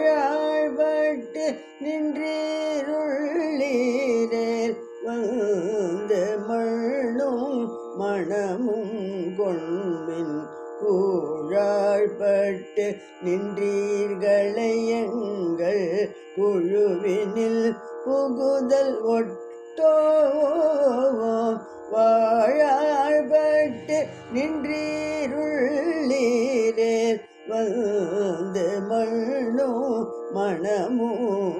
வாழாழ்பட்டு நின்றீருள்ளீரேல் வந்து மண்ணும் மணமும் கொண்மின் கூழாழ்பட்டு நின்றீர்களை எங்கள் குழுவினில் புகுதல் ஒட்டோவோம் வாழாழ்பட்டு நின்றீருள்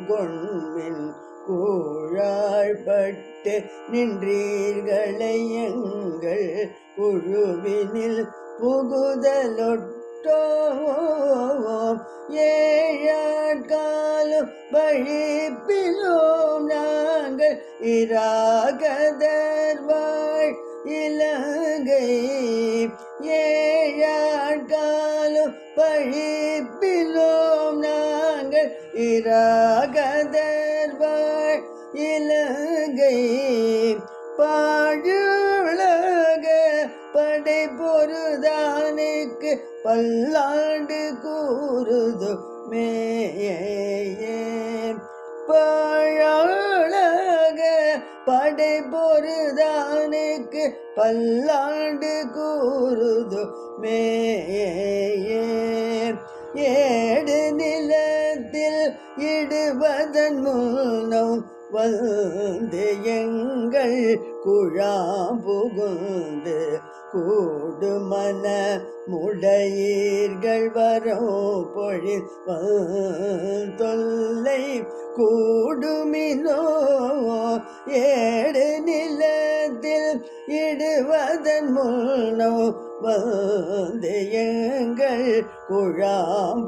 கொண்மின் கூழாழ்பட்டு நின்றீர்களை எங்கள் குழுவினில் புகுதலொட்டோவோம் ஏழாட்காலும் பழிப்பிலோம் நாங்கள் இராகதர்வாழ் இலங்கை. ஏழாட்காலும் பழி நாங்கள் இராகதர்வாழ் இலங்கை பாழுலக படை பொருதானுக்கு பல்லாண்டு கூறுது மேயே. பாழாழக படை பொருதானுக்கு பல்லாண்டு கூறுது மேயே. ஏ இடுவதன் மூலம் வந்து எங்கள் குழாம் புகுந்து கூடுமன முடையீர்கள் வரோ பொழில் தொல்லை கூடுமினோ ஏடு இடுவதன் முன்னோ வந்து எங்கள் குழாம்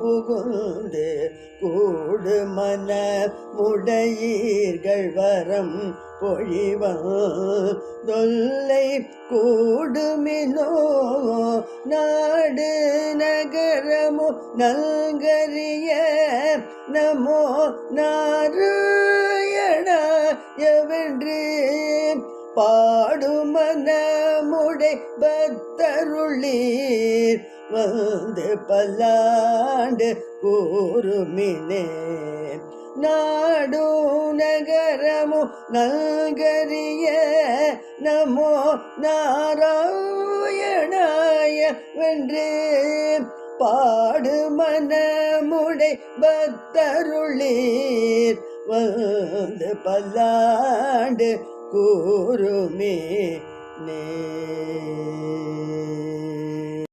கூடு மன முடையீர்கள் வரம் தொல்லை கூடுமினோ நாடு நகரமோ நல்கரிய நமோ நாராயணாயவென்று பாடுமனமுடை பத்தருளீர் வந்து பல்லாண்டு கூறுமினே நாடு நகரமோ நல்கரிய நமோ நாராயணாய வென்று. பாடு மனமுடை பக்தருளீர் வந்து பல்லாண்டு கூறுமே நே.